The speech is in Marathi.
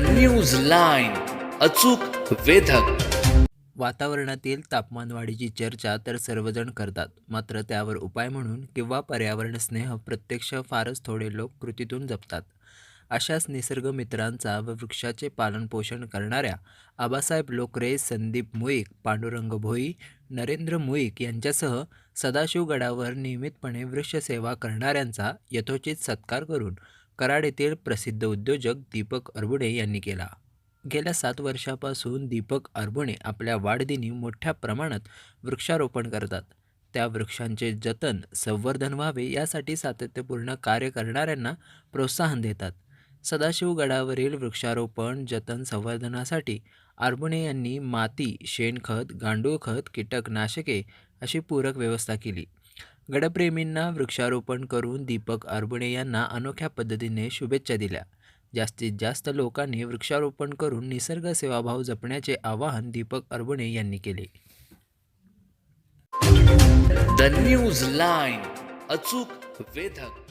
न्यूज लाईन अचूक वेधक. वातावरणातील तापमानवाढीची चर्चा तर सर्वजण करतात. मात्र त्यावर उपाय म्हणून किंवा पर्यावरण स्नेह प्रत्यक्ष फारच थोडे लोक कृतीतून जपतात. अशाच निसर्गमित्रांचा व वृक्षाचे पालनपोषण करणाऱ्या आबासाहेब लोकरे संदीप मुईक पांडुरंग भोई नरेंद्र मुईक यांच्यासह सदाशिवगडावर नियमितपणे वृक्षसेवा करणाऱ्यांचा यथोचित सत्कार करून कराड येथील प्रसिद्ध उद्योजक दीपक अरबुडे यांनी केला. गेल्या सात वर्षापासून दीपक अरबुणे आपल्या वाढदिनी मोठ्या प्रमाणात वृक्षारोपण करतात. त्या वृक्षांचे जतन संवर्धन व्हावे यासाठी सातत्यपूर्ण कार्य करणाऱ्यांना प्रोत्साहन देतात. सदाशिवगडावरील वृक्षारोपण जतन संवर्धनासाठी आरबुणे यांनी माती शेणखत गांडूळखत कीटकनाशके अशी पूरक व्यवस्था केली. गडप्रेमींना वृक्षारोपण करून दीपक आरबुणे यांना अनोख्या पद्धतीने शुभेच्छा दिल्या. जास्तीत जास्त लोकांनी वृक्षारोपण करून निसर्ग सेवाभाव जपण्याचे आवाहन दीपक अरबुणे यांनी केले. द न्यूज लाईन अचूक वेधक.